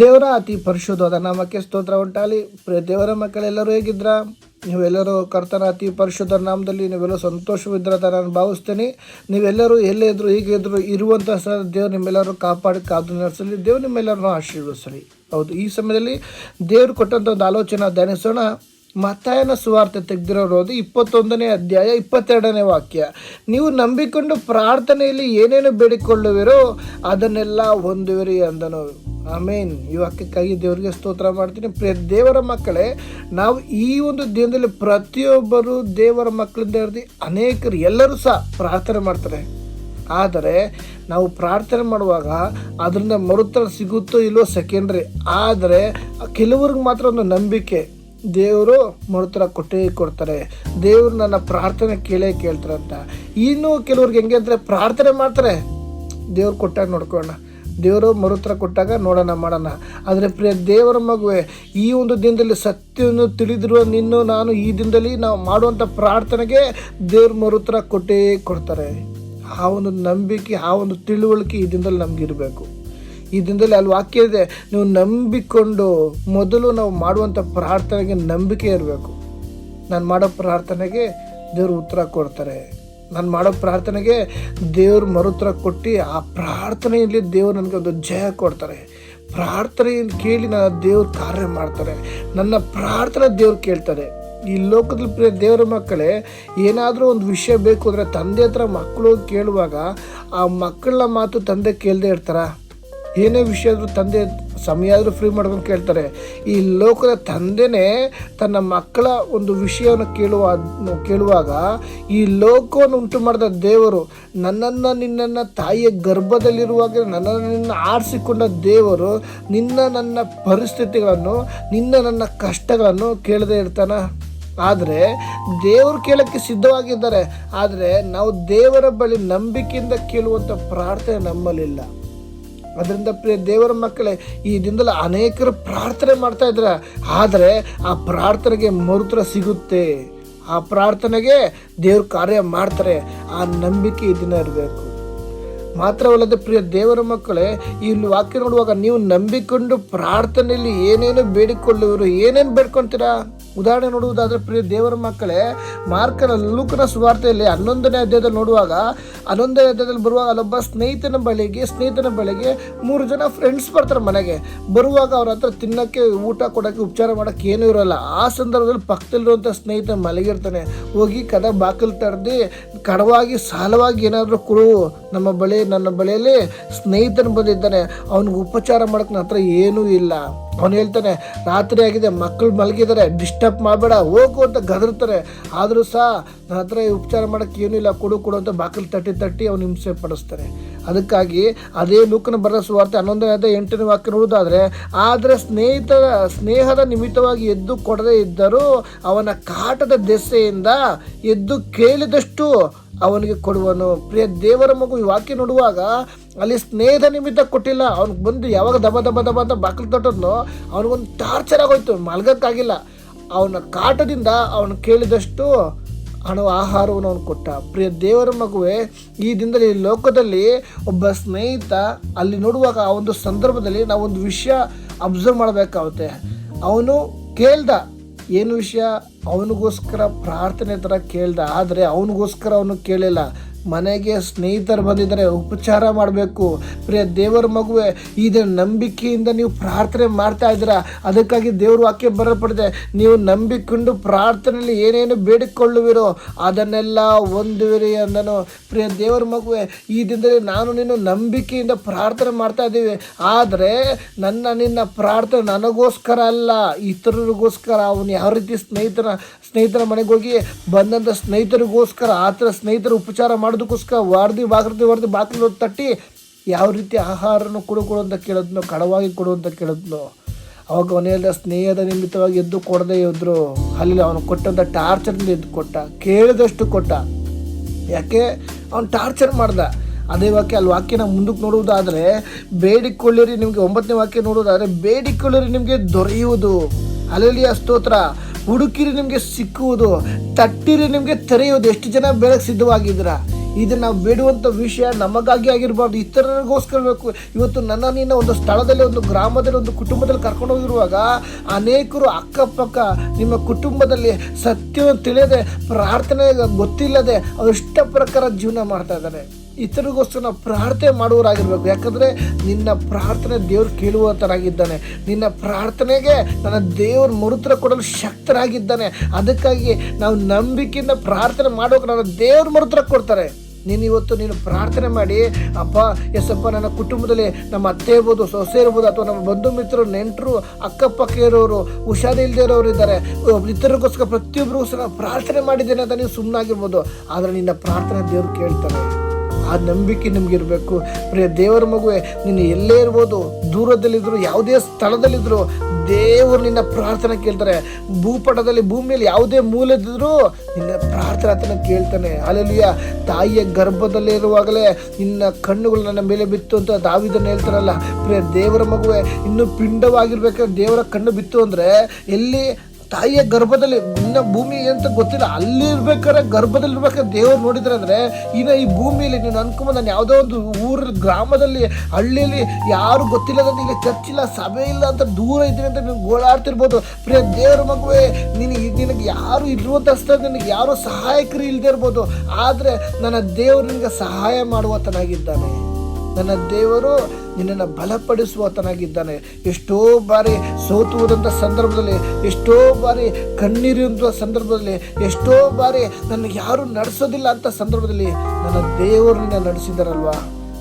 ದೇವರ ಅತಿ ಪರಿಶುದ್ಧವಾದ ನಾಮಕ್ಕೆ ಸ್ತೋತ್ರ ಉಂಟಾಗಲಿ. ದೇವರ ಮಕ್ಕಳೆಲ್ಲರೂ ಹೇಗಿದ್ರ ನೀವೆಲ್ಲರೂ ಕರ್ತನ ಅತಿ ಪರಿಶುದ್ಧ ನಾಮದಲ್ಲಿ ನೀವೆಲ್ಲರೂ ಸಂತೋಷವಿದ್ರ ಅಂತ ನಾನು ಭಾವಿಸ್ತೇನೆ. ನೀವೆಲ್ಲರೂ ಎಲ್ಲೇ ಇದ್ರು ಹೀಗೆ ಇದ್ರು ಇರುವಂಥ ಸಹ ದೇವ್ರು ನಿಮ್ಮೆಲ್ಲರೂ ಕಾಪಾಡಿ, ಕಾದು ನಡೆಸಲಿ. ದೇವ್ರು ನಿಮ್ಮೆಲ್ಲರನ್ನು ಆಶೀರ್ವದಿಸಲಿ. ಹೌದು, ಈ ಸಮಯದಲ್ಲಿ ದೇವ್ರು ಕೊಟ್ಟಂಥ ಒಂದು ಆಲೋಚನೆ ಧ್ಯಾನಿಸೋಣ. ಮತ್ತಾಯನ ಸುವಾರ್ತೆ ತೆಗೆದಿರೋದು ಇಪ್ಪತ್ತೊಂದನೇ ಅಧ್ಯಾಯ ಇಪ್ಪತ್ತೆರಡನೇ ವಾಕ್ಯ. ನೀವು ನಂಬಿಕೊಂಡು ಪ್ರಾರ್ಥನೆಯಲ್ಲಿ ಏನೇನು ಬೇಡಿಕೊಳ್ಳುವಿರೋ ಅದನ್ನೆಲ್ಲ ಹೊಂದುವಿರಿ ಅಂದನು. ಆಮೇನ್. ಈ ವಾಕ್ಯಕ್ಕಾಗಿ ದೇವರಿಗೆ ಸ್ತೋತ್ರ ಮಾಡ್ತೀನಿ. ಪ್ರ ದೇವರ ಮಕ್ಕಳೇ, ನಾವು ಈ ಒಂದು ದಿನದಲ್ಲಿ ಪ್ರತಿಯೊಬ್ಬರು ದೇವರ ಮಕ್ಕಳಿಂದ ಹಿಡಿದು ಅನೇಕರು ಎಲ್ಲರೂ ಸಹ ಪ್ರಾರ್ಥನೆ ಮಾಡ್ತಾರೆ. ಆದರೆ, ನಾವು ಪ್ರಾರ್ಥನೆ ಮಾಡುವಾಗ ಅದರಿಂದ ಮರುತ್ತರ ಸಿಗುತ್ತೋ ಇಲ್ಲೋ ಸೆಕೆಂಡ್ರಿ. ಆದರೆ, ಕೆಲವ್ರಿಗೆ ಮಾತ್ರ ಒಂದು ನಂಬಿಕೆ. ದೇವರು ಮರುತ್ತರ ಕೊಟ್ಟೇ ಕೊಡ್ತಾರೆ. ದೇವರು ನನ್ನ ಪ್ರಾರ್ಥನೆ ಕೇಳೇ ಕೇಳ್ತಾರೆ ಅಂತ. ಇನ್ನು ಕೆಲವ್ರಿಗೆ ಹೆಂಗೆ ಅಂದರೆ ಪ್ರಾರ್ಥನೆ ಮಾಡ್ತಾರೆ. ದೇವ್ರು ಕೊಟ್ಟಾಗ ನೋಡ್ಕೊಳ್ಳೋಣ. ದೇವರು ಮರುತ್ರ ಕೊಟ್ಟಾಗ ನೋಡೋಣ, ಮಾಡೋಣ. ಆದರೆ ಪ್ರಿಯ ದೇವರ ಮಗುವೆ, ಈ ಒಂದು ದಿನದಲ್ಲಿ ಸತ್ಯವನ್ನು ತಿಳಿದಿರುವ ನಿನ್ನು ನಾನು ಈ ದಿನದಲ್ಲಿ ನಾವು ಮಾಡುವಂಥ ಪ್ರಾರ್ಥನೆಗೆ ದೇವ್ರ ಮರುತ್ರ ಕೊಟ್ಟೇ ಕೊಡ್ತಾರೆ. ಆ ಒಂದು ನಂಬಿಕೆ, ಆ ಒಂದು ತಿಳುವಳಿಕೆ ಈ ದಿನದಲ್ಲಿ ನಮಗಿರಬೇಕು ಈ ದಿನದಲ್ಲಿ ಅಲ್ಲಿ ವಾಕ್ಯ ಇದೆ, ನೀವು ನಂಬಿಕೊಂಡು ಮೊದಲು ನಾವು ಮಾಡುವಂಥ ಪ್ರಾರ್ಥನೆಗೆ ನಂಬಿಕೆ ಇರಬೇಕು. ನಾನು ಮಾಡೋ ಪ್ರಾರ್ಥನೆಗೆ ದೇವರು ಉತ್ತರ ಕೊಡ್ತಾರೆ. ನಾನು ಮಾಡೋ ಪ್ರಾರ್ಥನೆಗೆ ದೇವ್ರು ಮರುತ್ರ ಕೊಟ್ಟು ಆ ಪ್ರಾರ್ಥನೆಯಲ್ಲಿ ದೇವ್ರು ನನಗೆ ಒಂದು ಜಯ ಕೊಡ್ತಾರೆ. ಪ್ರಾರ್ಥನೆಯನ್ನು ಕೇಳಿ ನಾನು ದೇವ್ರ ಕಾರ್ಯ ಮಾಡ್ತಾರೆ. ನನ್ನ ಪ್ರಾರ್ಥನೆ ದೇವ್ರು ಕೇಳ್ತಾರೆ. ಈ ಲೋಕದಲ್ಲಿ ಪ್ರಿಯ ದೇವರ ಮಕ್ಕಳೇ, ಏನಾದರೂ ಒಂದು ವಿಷಯ ಬೇಕು ಅಂದರೆ ತಂದೆ ಹತ್ರ ಮಕ್ಕಳು ಕೇಳುವಾಗ ಆ ಮಕ್ಕಳ ಮಾತು ತಂದೆ ಕೇಳದೆ ಇರ್ತಾರ? ಏನೇ ವಿಷಯ ಆದರೂ ತಂದೆ ಸಮಯ ಆದರೂ ಫ್ರೀ ಮಾಡ್ಕೊಂಡು ಕೇಳ್ತಾರೆ. ಈ ಲೋಕದ ತಂದೆನೇ ತನ್ನ ಮಕ್ಕಳ ಒಂದು ವಿಷಯವನ್ನು ಕೇಳುವ ಕೇಳುವಾಗ ಈ ಲೋಕವನ್ನು ಉಂಟು ಮಾಡಿದ ದೇವರು, ನನ್ನನ್ನು ನಿನ್ನನ್ನು ತಾಯಿಯ ಗರ್ಭದಲ್ಲಿರುವಾಗ ನನ್ನನ್ನು ನಿನ್ನ ಆರಿಸಿಕೊಂಡ ದೇವರು ನಿನ್ನ ನನ್ನ ಪರಿಸ್ಥಿತಿಗಳನ್ನು, ನಿನ್ನ ನನ್ನ ಕಷ್ಟಗಳನ್ನು ಕೇಳದೇ ಇರ್ತಾನ? ಆದರೆ ದೇವರು ಕೇಳೋಕ್ಕೆ ಸಿದ್ಧವಾಗಿದ್ದಾರೆ. ಆದರೆ ನಾವು ದೇವರ ಬಳಿ ನಂಬಿಕೆಯಿಂದ ಕೇಳುವಂಥ ಪ್ರಾರ್ಥನೆ ನಮ್ಮಲ್ಲಿಲ್ಲ. ಅದರಿಂದ ಪ್ರಿಯ ದೇವರ ಮಕ್ಕಳೇ, ಈ ದಿನದಲ್ಲಿ ಅನೇಕರು ಪ್ರಾರ್ಥನೆ ಮಾಡ್ತಾ ಇದ್ದಾರೆ. ಆದರೆ ಆ ಪ್ರಾರ್ಥನೆಗೆ ಮರುತ್ರ ಸಿಗುತ್ತೆ. ಆ ಪ್ರಾರ್ಥನೆಗೆ ದೇವ್ರ ಕಾರ್ಯ ಮಾಡ್ತಾರೆ. ಆ ನಂಬಿಕೆ ಈ ದಿನ ಇರಬೇಕು. ಮಾತ್ರವಲ್ಲದೆ ಪ್ರಿಯ ದೇವರ ಮಕ್ಕಳೇ, ಈ ವಾಕ್ಯ ನೋಡುವಾಗ ನೀವು ನಂಬಿಕೊಂಡು ಪ್ರಾರ್ಥನೆಯಲ್ಲಿ ಏನೇನು ಬೇಡಿಕೊಳ್ಳುವರು, ಏನೇನು ಬೇಡ್ಕೊಳ್ತೀರಾ ಉದಾಹರಣೆ ನೋಡುವುದಾದ್ರೆ ಪ್ರಿಯ ದೇವರ ಮಕ್ಕಳೇ, ಮಾರ್ಕನ ಲೂಕನ ಸುವಾರ್ತೆಯಲ್ಲಿ ಹನ್ನೊಂದನೇ ಅಧ್ಯಾಯದಲ್ಲಿ ನೋಡುವಾಗ, ಹನ್ನೊಂದನೇ ಅಧ್ಯಾಯದಲ್ಲಿ ಬರುವಾಗ ಅಲ್ಲೊಬ್ಬ ಸ್ನೇಹಿತನ ಬಳಿಗೆ ಸ್ನೇಹಿತನ ಬಳಿಗೆ ಮೂರು ಜನ ಫ್ರೆಂಡ್ಸ್ ಬರ್ತಾರೆ ಮನೆಗೆ. ಬರುವಾಗ ಅವ್ರ ಹತ್ರ ತಿನ್ನಕ್ಕೆ, ಊಟ ಕೊಡೋಕ್ಕೆ, ಉಪಚಾರ ಮಾಡೋಕ್ಕೆ ಏನೂ ಇರೋಲ್ಲ. ಆ ಸಂದರ್ಭದಲ್ಲಿ ಪಕ್ಕದಲ್ಲಿರುವಂಥ ಸ್ನೇಹಿತ ಮಲಗಿರ್ತಾನೆ. ಹೋಗಿ ಕದ ಬಾಕಲು ತಡೆದು ಕಡವಾಗಿ ಸಾಲವಾಗಿ ಏನಾದರೂ ಕೊಡು ನಮ್ಮ ಬಳಿ, ನನ್ನ ಬಳಿಯಲ್ಲಿ ಸ್ನೇಹಿತನ ಬಂದಿದ್ದಾನೆ. ಅವನಿಗೆ ಉಪಚಾರ ಮಾಡೋಕೆ ನನ್ನ ಹತ್ರ ಏನೂ ಇಲ್ಲ. ಅವನು ಹೇಳ್ತಾನೆ, ರಾತ್ರಿ ಆಗಿದೆ, ಮಕ್ಕಳು ಮಲಗಿದ್ದಾರೆ ಡಿಸ್ಟರ್ಬ್ ಮಾಡಬೇಡ, ಹೋಗು ಅಂತ ಗದರ್ತಾರೆ. ಆದರೂ ಸಹ ನನ್ನ ಹತ್ರ ಉಪಚಾರ ಮಾಡೋಕ್ಕೆ ಏನೂ ಇಲ್ಲ, ಕೊಡು ಕೊಡು ಅಂತ ಬಾಕಲು ತಟ್ಟಿ ತಟ್ಟಿ ಅವನು ಹಿಂಸೆ ಪಡಿಸ್ತಾರೆ ಅದಕ್ಕಾಗಿ ಅದೇ ಲೂಕನ ಬರ ಸುವಾರ್ತೆ ಹನ್ನೊಂದನೇ ಎಂಟನೇ ವಾಕ್ಯ ನೋಡುವುದಾದರೆ, ಆದರೆ ಸ್ನೇಹಿತರ ಸ್ನೇಹದ ನಿಮಿತ್ತವಾಗಿ ಎದ್ದು ಕೊಡದೇ ಇದ್ದರೂ ಅವನ ಕಾಟದ ದೆಸೆಯಿಂದ ಎದ್ದು ಕೇಳಿದಷ್ಟು ಅವನಿಗೆ ಕೊಡುವನು. ಪ್ರಿಯ ದೇವರ ಮಗು ಈ ವಾಕ್ಯ ನೋಡುವಾಗ ಅಲ್ಲಿ ಸ್ನೇಹದ ನಿಮಿತ್ತ ಕೊಟ್ಟಿಲ್ಲ. ಅವ್ನಿಗೆ ಬಂದು ಯಾವಾಗ ದಬ ದಬ ದಬ ಅಂತ ಬಾಕಲು ತೊಟ್ಟದ್ನೋ, ಅವನಿಗೊಂದು ಟಾರ್ಚರ್ ಆಗೋಯ್ತು. ಮಲ್ಗಕ್ಕಾಗಿಲ್ಲ. ಅವನ ಕಾಟದಿಂದ ಅವನು ಕೇಳಿದಷ್ಟು ಹಣ ಆಹಾರವನ್ನು ಅವನು ಕೊಟ್ಟ. ಪ್ರಿಯ ದೇವರ ಮಗುವೆ, ಈ ದಿನದಲ್ಲಿ ಲೋಕದಲ್ಲಿ ಒಬ್ಬ ಸ್ನೇಹಿತ ಅಲ್ಲಿ ನೋಡುವಾಗ ಆ ಒಂದು ಸಂದರ್ಭದಲ್ಲಿ ನಾವೊಂದು ವಿಷಯ ಅಬ್ಸರ್ವ್ ಮಾಡಬೇಕಾಗುತ್ತೆ. ಅವನು ಕೇಳ್ದ. ಏನು ವಿಷಯ? ಅವನಿಗೋಸ್ಕರ ಪ್ರಾರ್ಥನೆ ಥರ ಕೇಳ್ದ. ಆದರೆ ಅವನಿಗೋಸ್ಕರ ಅವನು ಕೇಳಿಲ್ಲ. ಮನೆಗೆ ಸ್ನೇಹಿತರು ಬಂದಿದ್ದಾರೆ, ಉಪಚಾರ ಮಾಡಬೇಕು. ಪ್ರಿಯ ದೇವರ ಮಗುವೆ, ಇದು ನಂಬಿಕೆಯಿಂದ ನೀವು ಪ್ರಾರ್ಥನೆ ಮಾಡ್ತಾ ಇದ್ದೀರಾ? ಅದಕ್ಕಾಗಿ ದೇವ್ರ ವಾಕ್ಯ ಬರಲ್ಪಡಿದೆ ನೀವು ನಂಬಿಕೊಂಡು ಪ್ರಾರ್ಥನೆಯಲ್ಲಿ ಏನೇನು ಬೇಡಿಕೊಳ್ಳುವಿರೋ ಅದನ್ನೆಲ್ಲ ಹೊಂದುವಿರಿ ಅಂದನು. ಪ್ರಿಯ ದೇವರ ಮಗುವೆ, ಈ ದಿನದಲ್ಲಿ ನಾನು ನೀನು ನಂಬಿಕೆಯಿಂದ ಪ್ರಾರ್ಥನೆ ಮಾಡ್ತಾ ಇದ್ದೀವಿ. ಆದರೆ ನನ್ನ ನಿನ್ನ ಪ್ರಾರ್ಥನೆ ನನಗೋಸ್ಕರ ಅಲ್ಲ, ಇತರರಿಗೋಸ್ಕರ. ಅವನು ಯಾವ ರೀತಿ ಸ್ನೇಹಿತರ ಸ್ನೇಹಿತರ ಮನೆಗೆ ಹೋಗಿ ಬಂದಂಥ ಸ್ನೇಹಿತರಿಗೋಸ್ಕರ ಆ ಥರ ಸ್ನೇಹಿತರು ಉಪಚಾರ ಮಾಡೋದಕ್ಕೋಸ್ಕರ ವಾರ್ದಿ ಬಾಗ್ರತಿ ವಾರ್ದಿ ಬಾಗಿಲು ತಟ್ಟಿ ಯಾವ ರೀತಿ ಆಹಾರನ ಕೊಡು ಅಂತ ಕೇಳಿದ್ನೋ, ಕಡವಾಗಿ ಕೊಡು ಅಂತ ಕೇಳಿದ್ನೋ. ಅವಾಗ ಮನೆಯಲ್ಲ ಸ್ನೇಹದ ನಿಮಿತ್ತವಾಗಿ ಎದ್ದು ಕೊಡದೇ ಇದ್ರು. ಅಲ್ಲಿ ಅವನು ಕೊಟ್ಟಂಥ ಟಾರ್ಚರ್ನಿಂದ ಎದ್ದು ಕೊಟ್ಟ, ಕೇಳಿದಷ್ಟು ಕೊಟ್ಟ. ಯಾಕೆ? ಅವನು ಟಾರ್ಚರ್ ಮಾಡ್ದ. ಅದೇ ವಾಕ್ಯ ಅಲ್ಲಿ ವಾಕ್ಯನ ಮುಂದಕ್ಕೆ ನೋಡುವುದಾದರೆ, ಬೇಡಿಕೊಳ್ಳಿರಿ ನಿಮಗೆ, ಒಂಬತ್ತನೇ ವಾಕ್ಯ ನೋಡುವುದಾದರೆ, ಬೇಡಿಕೊಳ್ಳಿರಿ ನಿಮಗೆ ದೊರೆಯುವುದು. ಅಲೆಲಿಯ ಸ್ತೋತ್ರ. ಹುಡುಕಿರಿ ನಿಮಗೆ ಸಿಕ್ಕುವುದು. ತಟ್ಟಿರಿ ನಿಮಗೆ ತೆರೆಯುವುದು. ಎಷ್ಟು ಜನ ಬೆಳಗ್ಗೆ ಸಿದ್ಧವಾಗಿದ್ದೀರಾ? ಇದು ನಾವು ಬೇಡುವಂಥ ವಿಷಯ ನಮಗಾಗಿ ಆಗಿರಬಾರ್ದು, ಇತರರಿಗೋಸ್ಕರ ಬೇಕು. ಇವತ್ತು ನನ್ನ ನಿನ್ನ ಒಂದು ಸ್ಥಳದಲ್ಲಿ, ಒಂದು ಗ್ರಾಮದಲ್ಲಿ, ಒಂದು ಕುಟುಂಬದಲ್ಲಿ ಕರ್ಕೊಂಡು ಹೋಗಿರುವಾಗ ಅನೇಕರು ಅಕ್ಕಪಕ್ಕ ನಿಮ್ಮ ಕುಟುಂಬದಲ್ಲಿ ಸತ್ಯವನ್ನು ತಿಳಿಯದೆ ಪ್ರಾರ್ಥನೆ ಗೊತ್ತಿಲ್ಲದೆ ಅವ್ರು ಇಷ್ಟ ಪ್ರಕಾರ ಜೀವನ ಮಾಡ್ತಾ ಇದ್ದಾರೆ. ಇತರಿಗೋಸ್ಕರ ನಾವು ಪ್ರಾರ್ಥನೆ ಮಾಡುವರಾಗಿರ್ಬೇಕು ಯಾಕಂದರೆ ನಿನ್ನ ಪ್ರಾರ್ಥನೆ ದೇವ್ರು ಕೇಳುವಂತರಾಗಿದ್ದಾನೆ. ನಿನ್ನ ಪ್ರಾರ್ಥನೆಗೆ ನನ್ನ ದೇವ್ರ ಮರುತ್ರ ಕೊಡಲು ಶಕ್ತರಾಗಿದ್ದಾನೆ. ಅದಕ್ಕಾಗಿ ನಾವು ನಂಬಿಕೆಯಿಂದ ಪ್ರಾರ್ಥನೆ ಮಾಡೋಕೆ ನನ್ನ ದೇವ್ರ ಮರುತ್ರ ಕೊಡ್ತಾರೆ. ನೀನು ಇವತ್ತು ನೀನು ಪ್ರಾರ್ಥನೆ ಮಾಡಿ, ಅಪ್ಪ ಎಸ್ಸಪ್ಪ ನನ್ನ ಕುಟುಂಬದಲ್ಲಿ ನಮ್ಮ ಅತ್ತೆ ಇರ್ಬೋದು, ಸೊಸೆ ಇರ್ಬೋದು, ಅಥವಾ ನಮ್ಮ ಬಂಧು ಮಿತ್ರರು, ನೆಂಟರು, ಅಕ್ಕಪಕ್ಕ ಇರೋರು ಹುಷಾರಿಲ್ಲದೆ ಇರೋರು ಇದ್ದಾರೆ. ಇತರರಿಗೋಸ್ಕರ ಪ್ರತಿಯೊಬ್ಬರಿಗೋಸ್ಕರ ಪ್ರಾರ್ಥನೆ ಮಾಡಿದ್ದೇನೆ ಅಂತ ನೀವು ಸುಮ್ಮನಾಗಿರ್ಬೋದು ಆದರೆ ನಿನ್ನ ಪ್ರಾರ್ಥನೆ ದೇವರು ಕೇಳ್ತಾರೆ ಆ ನಂಬಿಕೆ ನಿಮಗಿರಬೇಕು. ಪ್ರಿಯ ದೇವರ ಮಗುವೆ, ನೀನು ಎಲ್ಲೇ ಇರ್ಬೋದು ದೂರದಲ್ಲಿದ್ದರೂ ಯಾವುದೇ ಸ್ಥಳದಲ್ಲಿದ್ದರು ದೇವರು ನಿನ್ನ ಪ್ರಾರ್ಥನೆ ಕೇಳ್ತಾರೆ. ಭೂಪಟದಲ್ಲಿ ಭೂಮಿಯಲ್ಲಿ ಯಾವುದೇ ಮೂಲದಿದ್ರೂ ನಿನ್ನ ಪ್ರಾರ್ಥನೆ ಕೇಳ್ತಾನೆ. ಅಲ್ಲಿಯ ತಾಯಿಯ ಗರ್ಭದಲ್ಲಿ ಇರುವಾಗಲೇ ನಿನ್ನ ಕಣ್ಣುಗಳು ನನ್ನ ಮೇಲೆ ಬಿತ್ತು ಅಂತ ದಾವಿದನ್ನು ಹೇಳ್ತಾರಲ್ಲ ಪ್ರೇ ದೇವರ ಮಗುವೆ, ಇನ್ನೂ ಪಿಂಡವಾಗಿರ್ಬೇಕಾದ್ರೆ ದೇವರ ಕಣ್ಣು ಬಿತ್ತು ಅಂದರೆ ಎಲ್ಲಿ ತಾಯಿಯ ಗರ್ಭದಲ್ಲಿ ಇನ್ನ ಭೂಮಿ ಅಂತ ಗೊತ್ತಿಲ್ಲ. ಅಲ್ಲಿ ಇರ್ಬೇಕಾದ್ರೆ ಗರ್ಭದಲ್ಲಿ ಇರ್ಬೇಕಾದ್ರೆ ದೇವ್ರು ನೋಡಿದ್ರೆ ಅಂದ್ರೆ ಇನ್ನು ಈ ಭೂಮಿಯಲ್ಲಿ ನೀನು ಅನ್ಕೊಂಬ ನಾನು ಯಾವುದೋ ಒಂದು ಊರ ಗ್ರಾಮದಲ್ಲಿ ಹಳ್ಳಿಯಲ್ಲಿ ಯಾರು ಗೊತ್ತಿಲ್ಲದಂತ ಇಲ್ಲಿ ಚರ್ಚಿಲ್ಲ ಸಭೆ ಇಲ್ಲ ಅಂತ ದೂರ ಇದ್ದೀನಿ ಅಂತ ನೀವು ಗೋಳಾಡ್ತಿರ್ಬೋದು ಪ್ರಿಯ ದೇವ್ರ ಮಗುವೆ ನೀನು ನಿನಗೆ ಯಾರು ಇರುವಂಥ ಸ್ಥಳ ನಿನಗೆ ಯಾರು ಸಹಾಯಕರು ಇಲ್ಲದೆ ಇರ್ಬೋದು. ಆದರೆ ನನ್ನ ದೇವರು ನಿನಗೆ ಸಹಾಯ ಮಾಡುವತನಾಗಿದ್ದಾನೆ. ನನ್ನ ದೇವರು ನಿನ್ನನ್ನು ಬಲಪಡಿಸುವತನಾಗಿದ್ದಾನೆ. ಎಷ್ಟೋ ಬಾರಿ ಸೋತುವುದಂಥ ಸಂದರ್ಭದಲ್ಲಿ, ಎಷ್ಟೋ ಬಾರಿ ಕಣ್ಣೀರಿರುವಂಥ ಸಂದರ್ಭದಲ್ಲಿ, ಎಷ್ಟೋ ಬಾರಿ ನನಗೆ ಯಾರು ನಡೆಸೋದಿಲ್ಲ ಅಂತ ಸಂದರ್ಭದಲ್ಲಿ ನನ್ನ ದೇವರು ನಿನ್ನ ನಡೆಸಿದಾರಲ್ವಾ?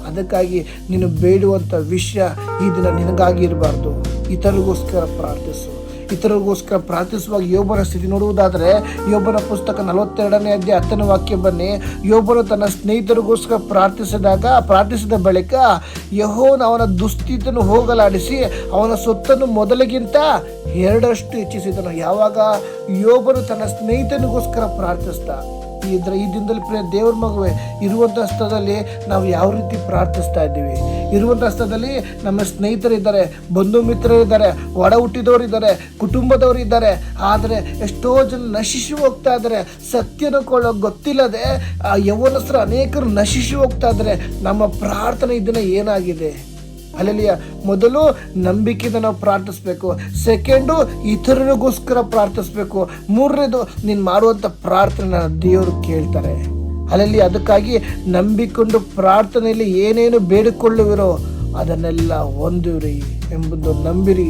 ಅದಕ್ಕಾಗಿ ನೀನು ಬೇಡುವಂಥ ವಿಷಯ ಈ ದಿನ ನಿನಗಾಗಿ ಇರಬಾರ್ದು. ಇತರಿಗೋಸ್ಕರ ಪ್ರಾರ್ಥಿಸು. ಇತರರಿಗೋಸ್ಕರ ಪ್ರಾರ್ಥಿಸುವಾಗ ಯೋಬನ ಸ್ಥಿತಿ ನೋಡುವುದಾದರೆ ಯೋಬನ ಪುಸ್ತಕ ನಲವತ್ತೆರಡನೇ ಅಧ್ಯಾಯ ಹತ್ತನೇ ವಾಕ್ಯ ಬನ್ನಿ. ಯೋಬನು ತನ್ನ ಸ್ನೇಹಿತರಿಗೋಸ್ಕರ ಪ್ರಾರ್ಥಿಸಿದಾಗ, ಪ್ರಾರ್ಥಿಸಿದ ಬಳಿಕ ಯಹೋನ ಅವನ ದುಸ್ಥಿತಿಯನ್ನು ಹೋಗಲಾಡಿಸಿ ಅವನ ಸೊತ್ತನ್ನು ಮೊದಲಿಗಿಂತ ಎರಡರಷ್ಟು ಹೆಚ್ಚಿಸಿದನು. ಯಾವಾಗ ಯೋಬನು ತನ್ನ ಸ್ನೇಹಿತನಿಗೋಸ್ಕರ ಪ್ರಾರ್ಥಿಸ್ದ? ಇದ್ರ ಈ ದಿನದಲ್ಲಿ ಪ್ರಿಯ ದೇವ್ರ ಮಗುವೆ ಇರುವಂಥ ಸ್ಥಳದಲ್ಲಿ ನಾವು ಯಾವ ರೀತಿ ಪ್ರಾರ್ಥಿಸ್ತಾ ಇದ್ದೀವಿ? ಇರುವಂಥ ಸ್ಥಳದಲ್ಲಿ ನಮ್ಮ ಸ್ನೇಹಿತರಿದ್ದಾರೆ, ಬಂಧು ಮಿತ್ರರಿದ್ದಾರೆ, ಒಡ ಹುಟ್ಟಿದವರು ಇದ್ದಾರೆ ಕುಟುಂಬದವರು ಇದ್ದಾರೆ. ಆದರೆ ಎಷ್ಟೋ ಜನ ನಶಿಸಿ ಹೋಗ್ತಾ ಇದ್ದಾರೆ. ಸತ್ಯನ ಕೊಳ್ಳೋ ಗೊತ್ತಿಲ್ಲದೆ ಯೌವನಸ್ಥರು ಅನೇಕರು ನಶಿಸಿ ಹೋಗ್ತಾ ಇದ್ದಾರೆ. ನಮ್ಮ ಪ್ರಾರ್ಥನೆ ಇದನ್ನ ಏನಾಗಿದೆ? ಅಲ್ಲಿಯ ಮೊದಲು ನಂಬಿಕೆಯಿಂದ ನಾವು ಪ್ರಾರ್ಥಿಸ್ಬೇಕು. ಸೆಕೆಂಡು ಇತರರಿಗೋಸ್ಕರ ಪ್ರಾರ್ಥಿಸ್ಬೇಕು. ಮೂರನೇದು, ನೀನು ಮಾಡುವಂಥ ಪ್ರಾರ್ಥನೆ ದೇವರು ಕೇಳ್ತಾರೆ. ಅಲ್ಲಲ್ಲಿ ಅದಕ್ಕಾಗಿ ನಂಬಿಕೊಂಡು ಪ್ರಾರ್ಥನೆಯಲ್ಲಿ ಏನೇನು ಬೇಡಿಕೊಳ್ಳುವಿರೋ ಅದನ್ನೆಲ್ಲ ಹೊಂದಿರಿ ಎಂಬುದು ನಂಬಿರಿ.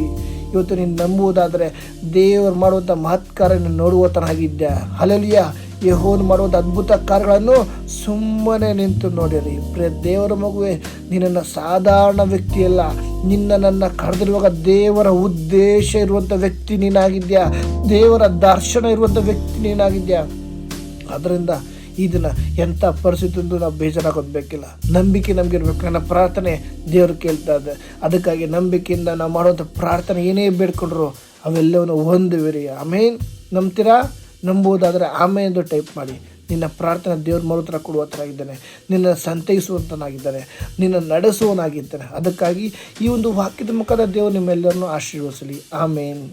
ಇವತ್ತು ನೀನು ನಂಬುವುದಾದರೆ ದೇವರು ಮಾಡುವಂಥ ಮಹತ್ಕಾರ ನೋಡುವ ತನಾಗಿದ್ದೆ ಅಲ್ಲಲಿಯ ಯಹೋನ್ ಮಾಡುವಂಥ ಅದ್ಭುತ ಕಾರ್ಯಗಳನ್ನು ಸುಮ್ಮನೆ ನಿಂತು ನೋಡಿರಿ. ಪ್ರಿಯ ದೇವರ ಮಗುವೆ, ನಿನ್ನನ್ನು ಸಾಧಾರಣ ವ್ಯಕ್ತಿಯಲ್ಲ ನಿನ್ನ ನನ್ನ ಕರೆದಿರುವಾಗ ದೇವರ ಉದ್ದೇಶ ಇರುವಂಥ ವ್ಯಕ್ತಿ ನೀನಾಗಿದ್ಯಾ? ದೇವರ ದರ್ಶನ ಇರುವಂಥ ವ್ಯಕ್ತಿ ನೀನಾಗಿದ್ಯಾ? ಅದರಿಂದ ಇದನ್ನು ದಿನ ಎಂಥ ಪರಿಸ್ಥಿತಿ ನಾವು ಬೇಜಾರಾಗೋದು ಬೇಕಿಲ್ಲ ನಂಬಿಕೆ ನಮಗೆ ಇರಬೇಕು ನನ್ನ ಪ್ರಾರ್ಥನೆ ದೇವರು ಕೇಳ್ತಾ ಇದೆ. ಅದಕ್ಕಾಗಿ ನಂಬಿಕೆಯಿಂದ ನಾವು ಮಾಡುವಂಥ ಪ್ರಾರ್ಥನೆ ಏನೇ ಬೇಡ್ಕೊಂಡ್ರು ಅವೆಲ್ಲವನ್ನು ಹೊಂದುವಿರಿ. ಆಮೇನ್. ನಂಬ್ತೀರಾ? ನಂಬುವುದಾದರೆ ಆಮೆ ಎಂದು ಟೈಪ್ ಮಾಡಿ. ನಿನ್ನ ಪ್ರಾರ್ಥನೆ ದೇವ್ರ ಮರುತ್ರ ಕೊಡುವಂತನಾಗಿದ್ದಾನೆ ನಿನ್ನ ಸಂತೈಸುವಂತನಾಗಿದ್ದಾನೆ. ನಿನ್ನ ನಡೆಸುವನಾಗಿದ್ದಾನೆ ಅದಕ್ಕಾಗಿ ಈ ಒಂದು ವಾಕ್ಯದ ಮುಖದ ದೇವರು ನಿಮ್ಮೆಲ್ಲರನ್ನು ಆಶೀರ್ವದಿಸಲಿ. ಆಮೇನ್.